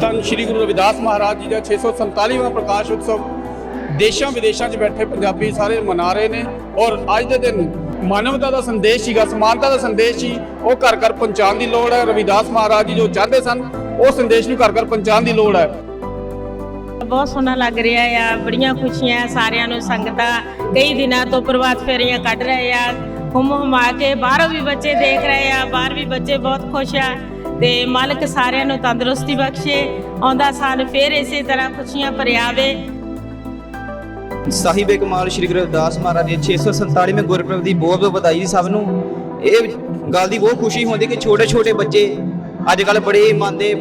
ਧੰਨ ਸ੍ਰੀ ਗੁਰੂ ਰਵਿਦਾਸ ਮਹਾਰਾਜ ਜੀ ਦਾ 647ਵਾਂ ਪ੍ਰਕਾਸ਼ ਉਤਸਵ ਦੇਸ਼ਾਂ ਵਿਦੇਸ਼ਾਂ 'ਚ ਬੈਠੇ ਪੰਜਾਬੀ ਸਾਰੇ ਮਨਾ ਰਹੇ ਨੇ ਔਰ ਅੱਜ ਦੇ ਦਿਨ ਮਾਨਵਤਾ ਦਾ ਸੰਦੇਸ਼ ਸੀਗਾ, ਸਮਾਨਤਾ ਦਾ ਸੰਦੇਸ਼ ਸੀ, ਉਹ ਘਰ ਘਰ ਪਹੁੰਚਾਉਣ ਦੀ ਲੋੜ ਹੈ, ਰਵਿਦਾਸ ਮਹਾਰਾਜ ਜੀ ਜੋ ਚਾਹੁੰਦੇ ਸਨ, ਉਹ ਸੰਦੇਸ਼ ਨੂੰ ਘਰ ਘਰ ਪਹੁੰਚਾਉਣ ਦੀ ਲੋੜ ਹੈ। ਬਹੁਤ ਸੋਹਣਾ ਲੱਗ ਰਿਹਾ ਆ, ਬੜੀਆਂ ਖੁਸ਼ੀਆਂ ਸਾਰਿਆਂ ਨੂੰ ਸੰਗਤਾਂ ਕਈ ਦਿਨਾਂ ਤੋਂ ਪ੍ਰਭਾਤ ਫੇਰੀਆਂ ਕੱਢ ਰਹੇ ਆ ਹੁਮ ਹੁਮਾ ਕੇ ਬਾਹਰੋਂ ਵੀ ਬੱਚੇ ਦੇਖ ਰਹੇ ਆ, ਬਾਹਰ ਵੀ ਬੱਚੇ ਬਹੁਤ ਖੁਸ਼ ਆ। ਤੇ ਮਾਲਕ ਸਾਰਿਆਂ ਨੂੰ ਤੰਦਰੁਸਤੀ ਬਖਸ਼ੇ, ਆਉਂਦਾ ਸਾਲ ਫੇਰ ਇਸੇ ਤਰ੍ਹਾਂ ਖੁਸ਼ੀਆਂ ਭਰਿਆਵੇ ਸਾਹਿਬੇ ਕਮਾਲ ਸ਼੍ਰੀ ਗੁਰੂ ਰਵਿਦਾਸ ਮਹਾਰਾਜ ਜੀ 647ਵੇਂ ਗੁਰਪੁਰਬ ਦੀ ਬਹੁਤ ਬਹੁਤ ਵਧਾਈ ਸਭ ਨੂੰ। ਇਹ ਗੱਲ ਦੀ ਬਹੁਤ ਖੁਸ਼ੀ ਹੁੰਦੀ ਕਿ ਛੋਟੇ ਛੋਟੇ ਬੱਚੇ ਅੱਜ ਕੱਲ ਬੜੇ ਮਨ ਦੇ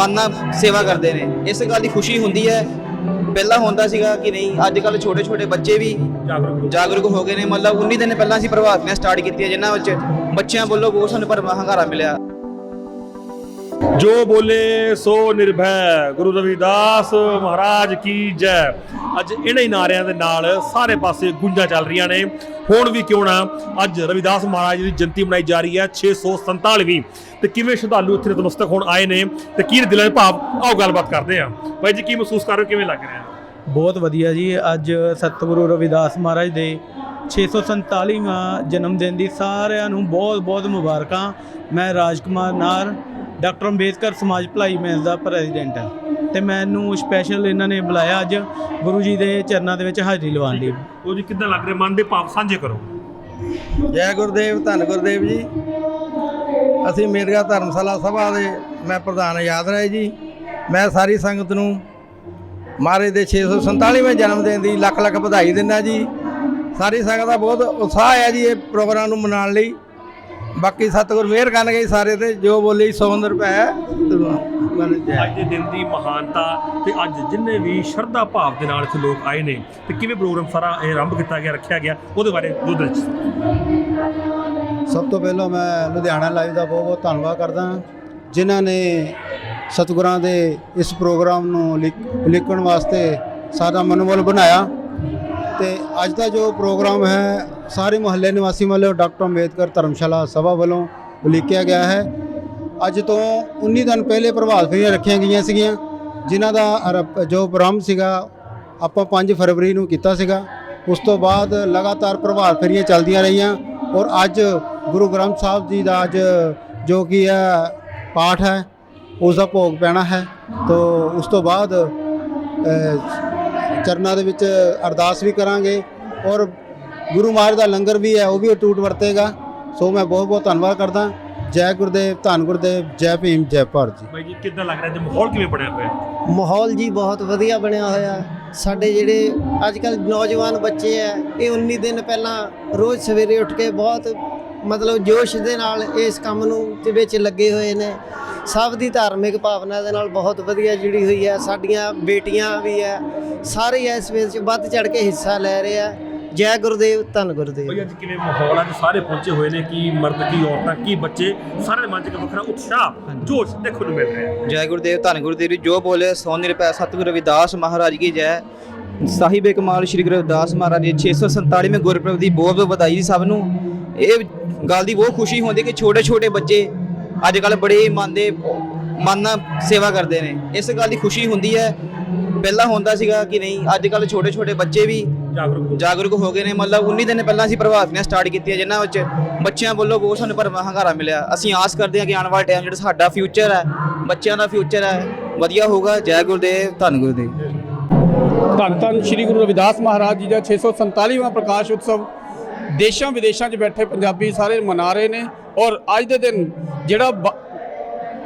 ਮਨ ਨਾਲ ਸੇਵਾ ਕਰਦੇ ਨੇ। ਇਸ ਗੱਲ ਦੀ ਖੁਸ਼ੀ ਹੁੰਦੀ ਹੈ। ਪਹਿਲਾਂ ਹੁੰਦਾ ਸੀਗਾ ਕਿ ਨਹੀਂ ਅੱਜ ਕੱਲ ਛੋਟੇ ਛੋਟੇ ਬੱਚੇ ਵੀ ਜਾਗਰੂਕ ਹੋ ਗਏ ਨੇ। ਮਤਲਬ 19 ਦਿਨ ਪਹਿਲਾਂ ਅਸੀਂ ਪ੍ਰਭਾਤ ਫੇਰੀਆਂ ਸਟਾਰਟ ਕੀਤੀਆਂ, ਜਿਨ੍ਹਾਂ ਵਿੱਚ ਬੱਚਿਆਂ ਵੱਲੋਂ ਬਹੁਤ ਸਾਨੂੰ ਭਰਵਾਂ ਹੰਗਾਰਾ ਮਿਲਿਆ। ਜੋ ਬੋਲੇ ਸੋ ਨਿਰਭੈ, ਗੁਰੂ ਰਵਿਦਾਸ ਮਹਾਰਾਜ ਕੀ ਜੈ। ਅੱਜ ਇਹਨਾਂ ਹੀ ਨਾਰਿਆਂ ਦੇ ਨਾਲ ਸਾਰੇ ਪਾਸੇ ਗੁੰਜਾਂ ਚੱਲ ਰਹੀਆਂ ਨੇ। ਹੁਣ ਵੀ ਕਿਉਂ ਨਾ ਅੱਜ ਰਵਿਦਾਸ ਮਹਾਰਾਜ ਦੀ ਜਯੰਤੀ ਮਨਾਈ ਜਾ ਰਹੀ ਹੈ 647ਵੀਂ ਤੇ ਕਿਵੇਂ ਸ਼ਰਧਾਲੂ ਇੱਥੇ ਨਤਮਸਤਕ ਹੋਣ ਆਏ ਨੇ ਤੇ ਕੀ ਦਿਲਾਂ ਦੇ ਭਾਵ, ਆਓ ਗੱਲਬਾਤ ਕਰਦੇ ਹਾਂ। ਬਾਈ ਜੀ, ਕੀ ਮਹਿਸੂਸ ਕਰ ਰਹੇ ਹੋ, ਕਿਵੇਂ ਲੱਗ ਰਿਹਾ? ਬਹੁਤ ਵਧੀਆ ਜੀ। ਅੱਜ ਸਤਿਗੁਰੂ ਰਵਿਦਾਸ ਮਹਾਰਾਜ ਦੇ 647ਵਾਂ ਜਨਮ ਦਿਨ ਦੀ ਸਾਰਿਆਂ ਨੂੰ ਬਹੁਤ ਬਹੁਤ ਮੁਬਾਰਕਾਂ। ਮੈਂ ਰਾਜਕੁਮਾਰ ਨਾਰ ਡਾਕਟਰ ਅੰਬੇਦਕਰ ਸਮਾਜ ਭਲਾਈ ਮੈਂਸ ਦਾ ਪ੍ਰੈਜ਼ੀਡੈਂਟ ਹਾਂ। ਤੇ ਮੈਨੂੰ ਸਪੈਸ਼ਲ ਇਹਨਾਂ ਨੇ ਬੁਲਾਇਆ ਅੱਜ ਗੁਰੂ ਜੀ ਦੇ ਚਰਨਾਂ ਦੇ ਵਿੱਚ ਹਾਜ਼ਰੀ ਲਵਾਉਣ ਲਈ। ਉਹ ਜੀ ਕਿੱਦਾਂ ਲੱਗ ਰਿਹਾ? ਮਨ ਦੇ ਭਾਵ ਸਾਂਝੇ ਕਰੋ। ਜੈ ਗੁਰਦੇਵ ਧੰਨ ਗੁਰਦੇਵ ਜੀ। ਅਸੀਂ ਮੇਰਗਾ ਧਰਮਸ਼ਾਲਾ ਸਭਾ ਦੇ ਮੈਂ ਪ੍ਰਧਾਨ ਆਜ਼ਾਦ ਰਾਏ ਜੀ। ਮੈਂ ਸਾਰੀ ਸੰਗਤ ਨੂੰ ਮਹਾਰਾਜ ਦੇ 647ਵੇਂ ਜਨਮ ਦਿਨ ਦੀ ਲੱਖ ਲੱਖ ਵਧਾਈ ਦਿੰਦਾ ਜੀ। ਸਾਰੀ ਸੰਗਤ ਦਾ ਬਹੁਤ ਉਤਸ਼ਾਹ ਹੈ ਜੀ ਇਹ ਪ੍ਰੋਗਰਾਮ ਨੂੰ ਮਨਾਉਣ ਲਈ। ਬਾਕੀ ਸਤਿਗੁਰ ਮਿਹਰ ਕਰਨਗੇ ਜੀ ਸਾਰੇ ਤੇ ਜੋ ਬੋਲੇ 100 ਰੁਪਏ ਜੈ। ਅੱਜ ਦੇ ਦਿਨ ਦੀ ਮਹਾਨਤਾ ਤੇ ਅੱਜ ਜਿੰਨੇ ਵੀ ਸ਼ਰਧਾ ਭਾਵ ਦੇ ਨਾਲ ਇੱਥੇ ਲੋਕ ਆਏ ਨੇ ਤੇ ਕਿਵੇਂ ਪ੍ਰੋਗਰਾਮ ਸਾਰਾ ਇਹ ਆਰੰਭ ਕੀਤਾ ਗਿਆ ਰੱਖਿਆ ਗਿਆ ਉਹਦੇ ਬਾਰੇ ਦੋ ਦਿਲ ਚ ਸਭ ਤੋਂ ਪਹਿਲਾਂ ਮੈਂ ਲੁਧਿਆਣਾ ਲਾਈਵ ਦਾ ਬਹੁਤ ਬਹੁਤ ਧੰਨਵਾਦ ਕਰਦਾ ਹਾਂ ਜਿਨ੍ਹਾਂ ਨੇ ਸਤਿਗੁਰਾਂ ਦੇ ਇਸ ਪ੍ਰੋਗਰਾਮ ਨੂੰ ਲਿਖ- ਲਿਖਣ ਵਾਸਤੇ ਸਾਡਾ ਮਨੋਬਲ ਬਣਾਇਆ। ਤੇ ਅੱਜ ਦਾ ਜੋ ਪ੍ਰੋਗਰਾਮ ਹੈ, ਸਾਰੇ ਮੁਹੱਲੇ, ਨਿਵਾਸੀ ਵੱਲੋਂ ਡਾਕਟਰ ਅੰਬੇਦਕਰ ਧਰਮਸ਼ਾਲਾ ਸਭਾ ਵੱਲੋਂ ਉਲੀਕਿਆ ਗਿਆ ਹੈ। ਅੱਜ ਤੋਂ 19 ਦਿਨ ਪਹਿਲੇ ਪ੍ਰਭਾਤ ਫੇਰੀਆਂ ਰੱਖੀਆਂ ਗਈਆਂ ਸੀਗੀਆਂ, ਜਿਨ੍ਹਾਂ ਦਾ ਜੋ ਪ੍ਰਾਰੰਭ ਸੀਗਾ, ਆਪਾਂ 5 ਫਰਵਰੀ ਨੂੰ ਕੀਤਾ ਸੀਗਾ। ਉਸ ਤੋਂ ਬਾਅਦ ਲਗਾਤਾਰ ਪ੍ਰਭਾਤ ਫੇਰੀਆਂ ਚੱਲਦੀਆਂ ਰਹੀਆਂ ਔਰ ਅੱਜ ਗੁਰੂ ਗ੍ਰੰਥ ਸਾਹਿਬ ਜੀ ਦਾ ਅੱਜ ਜੋ ਕੀ ਹੈ, ਪਾਠ ਹੈ, ਉਸ ਦਾ ਭੋਗ ਪੈਣਾ ਹੈ। ਤੋਂ ਉਸ ਤੋਂ ਬਾਅਦ ਚਰਨਾਂ ਦੇ ਵਿੱਚ ਅਰਦਾਸ ਵੀ ਕਰਾਂਗੇ ਔਰ ਗੁਰੂ ਮਹਾਰਾਜ ਦਾ ਲੰਗਰ ਵੀ ਹੈ ਉਹ ਵੀ ਅਟੂਟ ਵਰਤੇਗਾ। ਸੋ ਮੈਂ ਬਹੁਤ ਬਹੁਤ ਧੰਨਵਾਦ ਕਰਦਾ। ਜੈ ਗੁਰਦੇਵ ਧੰਨ ਗੁਰਦੇਵ ਜੈ ਭੀਮ ਜੈ ਭਾਰਤ ਜੀ। ਬਾਈ ਜੀ ਕਿੱਦਾਂ ਲੱਗ ਰਿਹਾ? ਤੇ ਮਾਹੌਲ ਕਿਵੇਂ ਬਣਿਆ ਹੋਇਆ? ਹੈ ਮਾਹੌਲ ਜੀ ਬਹੁਤ ਵਧੀਆ ਬਣਿਆ ਹੋਇਆ। ਸਾਡੇ ਜਿਹੜੇ ਅੱਜ ਕੱਲ ਨੌਜਵਾਨ ਬੱਚੇ ਆ ਇਹ 19 ਦਿਨ ਪਹਿਲਾਂ ਰੋਜ਼ ਸਵੇਰੇ ਉੱਠ ਕੇ ਬਹੁਤ ਮਤਲਬ ਜੋਸ਼ ਦੇ ਨਾਲ ਇਸ ਕੰਮ ਨੂੰ ਦੇ ਵਿੱਚ ਲੱਗੇ ਹੋਏ ਨੇ। ਸਭ ਦੀ ਧਾਰਮਿਕ ਭਾਵਨਾ ਦੇ ਨਾਲ ਬਹੁਤ ਵਧੀਆ ਜੁੜੀ ਹੋਈ ਹੈ ਸਾਡੀਆਂ ਬੇਟੀਆਂ ਵੀ ਹੈ ਸਾਰੇ ਇਸ ਵਿੱਚ ਵੱਧ ਚੜ ਕੇ ਹਿੱਸਾ ਲੈ ਰਹੇ ਆ। ਜੈ ਗੁਰਦੇਵ ਧੰਨ ਗੁਰਦੇਵ। ਬਾਈ ਅੱਜ ਕਿਵੇਂ ਮਾਹੌਲ ਅੱਜ ਸਾਰੇ ਪਹੁੰਚੇ ਹੋਏ ਨੇ ਕੀ ਮਰਦ ਕੀ ਔਰਤਾਂ ਕੀ ਬੱਚੇ ਸਾਰੇ ਦੇ ਮਨ ਚ ਇੱਕ ਵੱਖਰਾ ਉਤਸ਼ਾਹ ਜੋਸ਼ ਦੇਖਣ ਨੂੰ ਮਿਲ ਰਿਹਾ ਹੈ। ਜੈ ਗੁਰਦੇਵ ਧੰਨ ਗੁਰਦੇਵ ਜੀ ਜੋ ਬੋਲੇ ਸੋ ਨਿਰਭੈ ਸਤਿਗੁਰੂ ਰਵਿਦਾਸ ਮਹਾਰਾਜ ਕੀ ਜੈ। ਸਾਹਿਬੇ ਕਮਾਲ ਸ਼੍ਰੀ ਗੁਰੂ ਰਵਿਦਾਸ ਮਹਾਰਾਜ ਜੀ 647ਵੇਂ ਗੁਰਪੁਰਬ ਦੀ ਬਹੁਤ ਬਹੁਤ ਵਧਾਈ ਜੀ ਸਭ ਨੂੰ। ਇਹ ਗੱਲ ਦੀ ਬਹੁਤ ਖੁਸ਼ੀ ਹੁੰਦੀ ਕਿ ਛੋਟੇ ਛੋਟੇ ਬੱਚੇ ਅੱਜ ਕੱਲ ਬੜੇ ਮਨ ਦੇ ਮਨ ਨਾਲ ਸੇਵਾ ਕਰਦੇ ਨੇ। ਇਸ ਗੱਲ ਦੀ ਖੁਸ਼ੀ ਹੁੰਦੀ ਹੈ। ਪਹਿਲਾਂ ਹੁੰਦਾ ਸੀਗਾ ਕਿ ਨਹੀਂ ਅੱਜ ਕੱਲ ਛੋਟੇ ਛੋਟੇ ਬੱਚੇ ਵੀ ਜਾਗਰੂਕ ਹੋ ਹੋ ਗਏ ਨੇ। ਮਤਲਬ 19 ਦਿਨ ਪਹਿਲਾਂ ਅਸੀਂ ਪ੍ਰਭਾਤ ਫੇਰੀਆਂ ਸਟਾਰਟ ਕੀਤੀਆਂ ਜਿਨ੍ਹਾਂ ਵਿੱਚ ਬੱਚਿਆਂ ਵੱਲੋਂ ਬਹੁਤ ਸਾਨੂੰ ਭਰਵਾਂ ਹੰਗਾਰਾ ਮਿਲਿਆ। ਅਸੀਂ ਆਸ ਕਰਦੇ ਹਾਂ ਕਿ ਆਉਣ ਵਾਲਾ ਟਾਈਮ ਜਿਹੜਾ ਸਾਡਾ ਫਿਊਚਰ ਹੈ ਬੱਚਿਆਂ ਦਾ ਫਿਊਚਰ ਹੈ ਵਧੀਆ ਹੋਊਗਾ। ਜੈ ਗੁਰਦੇਵ ਧੰਨ ਗੁਰਦੇਵ। ਧੰਨ ਧੰਨ ਸ੍ਰੀ ਗੁਰੂ ਰਵਿਦਾਸ ਮਹਾਰਾਜ ਜੀ ਦਾ 647ਵਾਂ ਪ੍ਰਕਾਸ਼ ਉਤਸਵ। ਦੇਸ਼ਾਂ ਵਿਦੇਸ਼ਾਂ 'ਚ ਬੈਠੇ ਪੰਜਾਬੀ ਸਾਰੇ ਮਨਾ ਰਹੇ ਨੇ ਔਰ ਅੱਜ ਦੇ ਦਿਨ ਜਿਹੜਾ ਬ-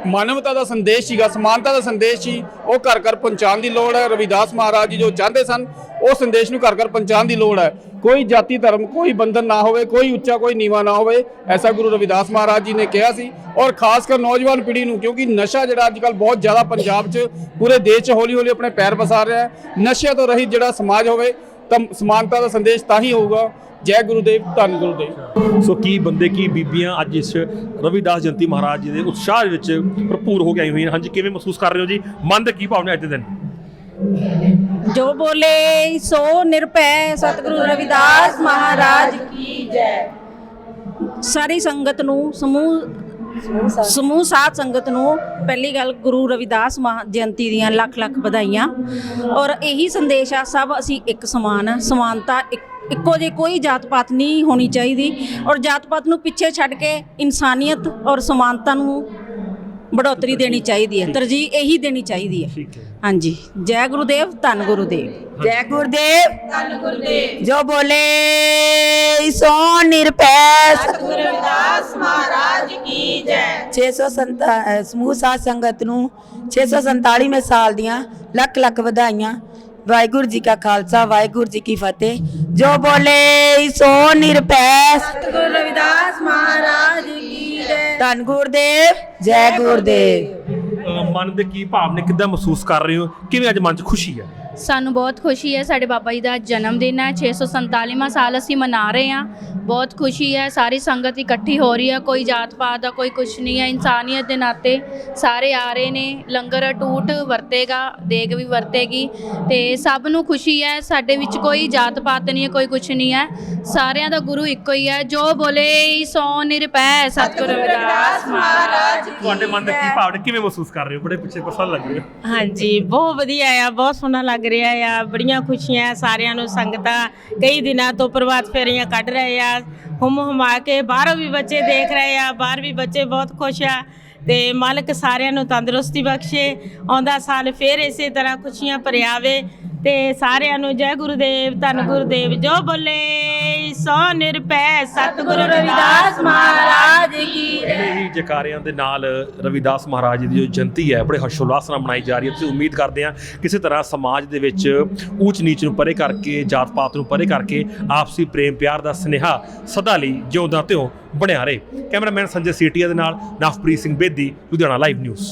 ਮਾਨਵਤਾ ਦਾ ਸੰਦੇਸ਼ ਸੀਗਾ, ਸਮਾਨਤਾ ਦਾ ਸੰਦੇਸ਼ ਸੀ, ਉਹ ਘਰ ਘਰ ਪਹੁੰਚਾਉਣ ਦੀ ਲੋੜ ਹੈ। ਰਵਿਦਾਸ ਮਹਾਰਾਜ ਜੀ ਜੋ ਚਾਹੁੰਦੇ ਸਨ, ਉਹ ਸੰਦੇਸ਼ ਨੂੰ ਘਰ ਘਰ ਪਹੁੰਚਾਉਣ ਦੀ ਲੋੜ ਹੈ। ਕੋਈ ਜਾਤੀ ਧਰਮ, ਕੋਈ ਬੰਧਨ ਨਾ ਹੋਵੇ, ਕੋਈ ਉੱਚਾ, ਕੋਈ ਨੀਵਾ ਨਾ ਹੋਵੇ, ਐਸਾ ਗੁਰੂ ਰਵਿਦਾਸ ਮਹਾਰਾਜ ਜੀ ਨੇ ਕਿਹਾ ਸੀ। ਔਰ ਖਾਸ ਕਰ ਨੌਜਵਾਨ ਪੀੜ੍ਹੀ ਨੂੰ, ਕਿਉਂਕਿ ਨਸ਼ਾ ਜਿਹੜਾ ਅੱਜ ਕੱਲ ਬਹੁਤ ਜ਼ਿਆਦਾ ਪੰਜਾਬ 'ਚ, ਪੂਰੇ ਦੇਸ਼ 'ਚ ਹੌਲੀ ਹੌਲੀ ਆਪਣੇ ਪੈਰ ਪਸਾਰ ਰਿਹਾ ਹੈ। ਨਸ਼ਿਆਂ ਤੋਂ ਰਹਿਤ ਜਿਹੜਾ ਸਮਾਜ ਹੋਵੇ ਤਾਂ ਸਮਾਨਤਾ ਦਾ ਸੰਦੇਸ਼ ਤਾਂ ਹੀ ਹੋਊਗਾ। ਜੈ ਗੁਰੂਦੇਵ ਧੰਨ ਗੁਰੂਦੇਵ। ਸੋ ਕੀ ਬੰਦੇ ਕੀ ਬੀਬੀਆਂ ਅੱਜ ਇਸ ਰਵਿਦਾਸ ਜਯੰਤੀ ਮਹਾਰਾਜ ਜੀ ਦੇ ਉਤਸ਼ਾਹ ਵਿੱਚ ਭਰਪੂਰ ਹੋ ਕੇ ਆਈ ਹੋਈਆਂ। ਹਾਂਜੀ ਕਿਵੇਂ ਮਹਿਸੂਸ ਕਰ ਰਹੇ ਹੋ ਜੀ? ਮਨ ਦੇ ਕੀ ਭਾਵਨਾ ਅੱਜ ਦੇ ਦਿਨ? ਜੋ ਬੋਲੇ ਸੋ ਨਿਰਭੈ ਸਤਿਗੁਰੂ ਰਵਿਦਾਸ ਮਹਾਰਾਜ ਕੀ ਜੈ। ਸਾਰੀ ਸੰਗਤ ਨੂੰ ਸਮੂਹ ਸਮੂਹ ਸਾਧ ਸੰਗਤ ਨੂੰ ਪਹਿਲੀ ਗੱਲ ਗੁਰੂ ਰਵਿਦਾਸ ਮਹਾ ਜਯੰਤੀ ਦੀਆਂ ਲੱਖ ਲੱਖ ਵਧਾਈਆਂ। ਔਰ ਇਹੀ ਸੰਦੇਸ਼ ਆ, ਸਭ ਅਸੀਂ ਇੱਕ ਸਮਾਨ ਆ। ਸਮਾਨਤਾ ਇੱਕੋ ਜਿਹੀ ਕੋਈ ਜਾਤ ਪਾਤ ਨਹੀਂ ਹੋਣੀ ਚਾਹੀਦੀ। ਔਰ ਜਾਤ ਪਾਤ ਨੂੰ ਪਿੱਛੇ ਛੱਡ ਕੇ ਇਨਸਾਨੀਅਤ ਔਰ ਸਮਾਨਤਾ ਨੂੰ ਬੜੋਤਰੀ ਦੇਣੀ ਚਾਹੀਦੀ ਹੈ ਤਰਜੀਹ ਇਹੀ ਦੇਣੀ ਚਾਹੀਦੀ ਹੈ ਠੀਕ ਹੈ ਹਾਂਜੀ ਜੈ ਗੁਰੂਦੇਵ ਧੰਨ ਗੁਰੂਦੇਵ ਜੈ ਗੁਰੂਦੇਵ ਧੰਨ ਗੁਰੂਦੇਵ ਜੋ ਬੋਲੇ ਸੋ ਨਿਰਪੈ ਸਤਿਗੁਰੂ ਰਵਿਦਾਸ ਮਹਾਰਾਜ ਕੀ ਜੈ 647 ਸਮੂਹ ਸਾਧ ਸੰਗਤ ਨੂੰ 647ਵੇਂ ਸਾਲ ਦੀਆਂ ਲੱਖ ਲੱਖ ਵਧਾਈਆਂ ਵਾਹਿਗੁਰੂ ਜੀ ਕਾ ਖਾਲਸਾ ਵਾਹਿਗੁਰੂ ਜੀ ਕੀ ਫਤਿਹ ਜੋ ਬੋਲੇ ਸੋ ਨਿਰਪੈ ਸਤਿਗੁਰੂ ਰਵਿਦਾਸ ਮਹਾਰਾਜ ਕੀ ਧੰਨ ਗੁਰਦੇਵ ਜੈ ਗੁਰਦੇਵ। ਅਹ ਮਨ ਦੇ ਕੀ ਭਾਵ ਨੇ, ਕਿੱਦਾਂ ਮਹਿਸੂਸ ਕਰ ਰਹੇ ਹੋ? ਕਿਵੇਂ ਅੱਜ ਮਨ 'ਚ ਖੁਸ਼ੀ ਹੈ? ਸਾਨੂੰ ਬਹੁਤ ਖੁਸ਼ੀ ਹੈ ਸਾਡੇ ਬਾਬਾ ਜੀ ਦਾ ਜਨਮ ਦਿਨ ਹੈ 647ਵਾਂ ਸਾਲ ਅਸੀਂ ਮਨਾ ਰਹੇ ਹਾਂ। ਬਹੁਤ ਖੁਸ਼ੀ ਹੈ ਸਾਰੀ ਸੰਗਤ ਇਕੱਠੀ ਹੋ ਰਹੀ ਹੈ ਕੋਈ ਜਾਤ ਪਾਤ ਦਾ ਕੋਈ ਕੁਛ ਨਹੀਂ ਹੈ ਇਨਸਾਨੀਅਤ ਦੇ ਨਾਤੇ ਸਾਰੇ ਆ ਰਹੇ ਨੇ ਲੰਗਰ ਟੂਟ ਵਰਤੇਗਾ ਦੇਗ ਵੀ ਵਰਤੇਗੀ ਤੇ ਸਭ ਨੂੰ ਖੁਸ਼ੀ ਹੈ ਸਾਡੇ ਵਿੱਚ ਕੋਈ ਜਾਤ ਪਾਤ ਨਹੀਂ ਹੈ ਕੋਈ ਕੁਛ ਨਹੀਂ ਹੈ ਸਾਰਿਆਂ ਦਾ ਗੁਰੂ ਇੱਕੋ ਹੀ ਹੈ ਜੋ ਬੋਲੇ ਸੋ ਨਿਰਪੈ ਸਤਿਗੁਰੂ ਰਵਿਦਾਸ ਮਹਾਰਾਜ ਤੁਹਾਡੇ ਮਨ ਦੇ ਕੀ ਭਾਵ ਨੇ? ਕਿਵੇਂ ਮਹਿਸੂਸ ਕਰ ਰਹੇ ਹੋ? ਬੜੇ ਪਿੱਛੇ ਪਸੰਦ ਲੱਗ ਰਹੇ ਹਾਂਜੀ ਬਹੁਤ ਵਧੀਆ ਆ ਬਹੁਤ ਸੋਹਣਾ ਲੱਗ ਰਿਹਾ ਆ, ਬੜੀਆਂ ਖੁਸ਼ੀਆਂ ਸਾਰਿਆਂ ਨੂੰ ਸੰਗਤਾਂ। ਕਈ ਦਿਨਾਂ ਤੋਂ ਪ੍ਰਭਾਤ ਫੇਰੀਆਂ ਕੱਢ ਰਹੇ ਆ, ਹੁਮ ਹੁਮਾ ਕੇ ਬਾਹਰੋਂ ਵੀ ਬੱਚੇ ਦੇਖ ਰਹੇ ਆ, ਬਾਹਰ ਵੀ ਬੱਚੇ ਬਹੁਤ ਖੁਸ਼ ਆ। ਤੇ ਮਾਲਕ ਸਾਰਿਆਂ ਨੂੰ ਤੰਦਰੁਸਤੀ ਬਖਸ਼ੇ, ਆਉਂਦਾ ਸਾਲ ਫੇਰ ਇਸੇ ਤਰ੍ਹਾਂ ਖੁਸ਼ੀਆਂ ਭਰਿਆਵੇ ਤੇ ਸਾਰਿਆਂ ਨੂੰ ਜੈ ਗੁਰੂਦੇਵ, ਧੰਨ ਗੁਰੂਦੇਵ, ਜੋ ਬੋਲੇ। ਸੋ ਨਿਰਪੈ ਸਤਿਗੁਰੂ ਰਵਿਦਾਸ ਮਹਾਰਾਜ ਕੀ ਇਹਨੇ ਹੀ ਜਕਾਰਿਆਂ ਦੇ ਨਾਲ ਰਵਿਦਾਸ ਮਹਾਰਾਜ ਜੀ ਦੀ ਜੋ ਜਯੰਤੀ ਹੈ, ਬੜੇ ਹਰਸ਼ੋਲਾਸ ਨਾਲ ਮਨਾਈ ਜਾ ਰਹੀ ਹੈ। ਤੁਸੀਂ ਉਮੀਦ ਕਰਦੇ ਹਾਂ ਕਿਸੇ ਤਰ੍ਹਾਂ ਸਮਾਜ ਦੇ ਵਿੱਚ ਊਚ ਨੀਚ ਨੂੰ ਪਰੇ ਕਰਕੇ ਜਾਤ ਪਾਤ ਨੂੰ ਪਰੇ ਕਰਕੇ ਆਪਸੀ ਪ੍ਰੇਮ ਪਿਆਰ ਦਾ ਸਨੇਹਾ ਸਦਾ ਲਈ ਜਿਉਂਦਾ ਤਿਉਂ ਬਣਿਆ ਰਹੇ। ਕੈਮਰਾਮੈਨ ਸੰਜੇ ਸੀਟੀਆ ਦੇ ਨਾਲ ਨਵਪ੍ਰੀਤ ਸਿੰਘ ਬੇਦੀ, ਲੁਧਿਆਣਾ ਲਾਈਵ ਨਿਊਜ਼